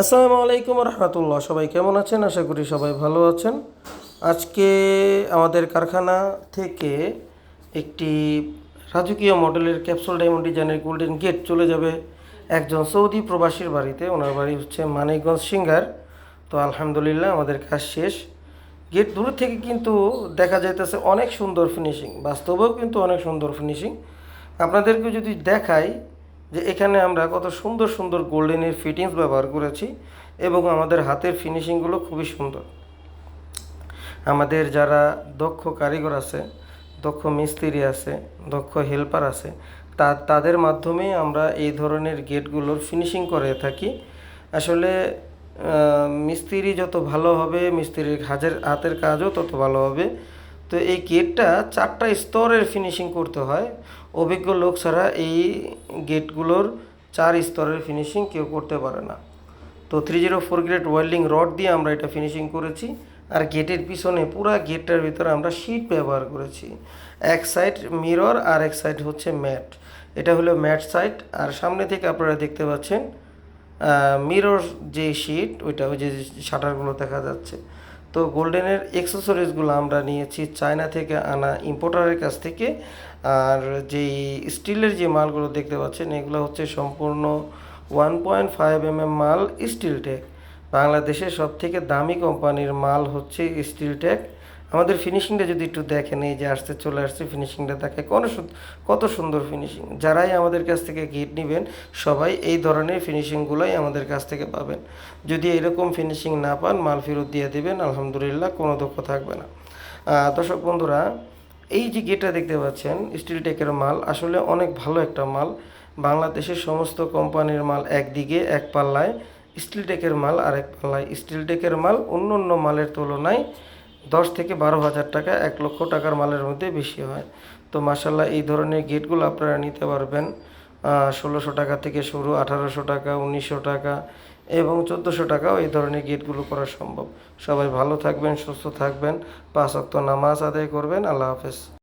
আসসালামু আলাইকুম রহমতুল্লাহ। সবাই কেমন আছেন? আশা করি সবাই ভালো আছেন। আজকে আমাদের কারখানা থেকে একটি রাজকীয় মডেলের ক্যাপসুল ডায়মন্ড ডিজাইনের গোল্ডেন গেট চলে যাবে একজন সৌদি প্রবাসীর বাড়িতে। ওনার বাড়ি হচ্ছে মানিকগঞ্জ সিঙ্গার। তো আলহামদুলিল্লাহ আমাদের কাজ শেষ। গেট দূর থেকে কিন্তু দেখা যাইতেছে অনেক সুন্দর ফিনিশিং বাস্তবেও কিন্তু অনেক সুন্দর ফিনিশিং আপনাদেরকে যদি দেখাই যে এখানে আমরা কত সুন্দর সুন্দর গোল্ডেনের ফিটিংস ব্যবহার করেছি এবং আমাদের হাতের ফিনিশিংগুলো খুবই সুন্দর। আমাদের যারা দক্ষ কারিগর আছে, দক্ষ মিস্ত্রি আছে, দক্ষ হেল্পার আছে, তা তাদের মাধ্যমে আমরা এই ধরনের গেটগুলোর ফিনিশিং করে থাকি। আসলে মিস্ত্রি যত ভালো হবে, মিস্ত্রির হাজের হাতের কাজও তত ভালো হবে। তো এই গেটটা চারটা স্তরের ফিনিশিং করতে হয়। অভিজ্ঞ লোক ছাড়া এই গেটগুলোর চার স্তরের ফিনিশিং কেউ করতে পারে না। তো three zero four grade welding rod দিয়ে আমরা এটা ফিনিশিং করেছি। আর গেটের পিছনে পুরা গেটটার ভিতরে আমরা শীট ব্যবহার করেছি। এক সাইড মিরর আর এক সাইড হচ্ছে ম্যাট এটা হলো ম্যাট সাইড আর সামনে থেকে আপনারা দেখতে পাচ্ছেন মিরর যে শীট ওইটা ওই যে শাটারগুলো দেখা যাচ্ছে। তো গোল্ডেনের এক্সেসরিজগুলো আমরা নিয়েছি চায়না থেকে আনা ইম্পোর্টারের কাছ থেকে। আর যেই স্টিলের যে মালগুলো দেখতে পাচ্ছেন, এগুলো হচ্ছে সম্পূর্ণ one point five M M মাল স্টিল টেক বাংলাদেশের সব থেকে দামি কোম্পানির মাল হচ্ছে স্টিল টেক আমাদের ফিনিশিংটা যদি একটু দেখেন, এই যে আসতে চলে আসছে ফিনিশিংটা দেখে সুন্দর কত সুন্দর ফিনিশিং যারাই আমাদের কাছ থেকে গিট নেবেন, সবাই এই ধরনের ফিনিশিংগুলোই আমাদের কাছ থেকে পাবেন। যদি এরকম ফিনিশিং না পান, মাল ফেরত দিয়ে দেবেন, আলহামদুলিল্লাহ, কোনো দুঃখ থাকবে না। দর্শক বন্ধুরা, এই যে গেটটা দেখতে পাচ্ছেন স্টিল টেকের মাল, আসলে অনেক ভালো একটা মাল। বাংলাদেশের সমস্ত কোম্পানির মাল একদিকে, এক পাল্লায়। স্টিল টেকের মাল আর এক পাল্লায়। স্টিল টেকের মাল অন্য অন্য মালের তুলনায় দশ থেকে বারো হাজার টাকা এক লক্ষ টাকার মালের মধ্যে বেশি হয়। তো মাসাল্লাহ এই ধরনের গেটগুলো আপনারা নিতে পারবেন ষোলোশো টাকা থেকে শুরু, আঠারোশো টাকা, উনিশশো টাকা এবং চোদ্দোশো টাকাও এই ধরনের গেটগুলো করা সম্ভব। সবাই ভালো থাকবেন, সুস্থ থাকবেন, পাঁচ অক্ত নামাজ আদায় করবেন। আল্লাহ হাফেজ।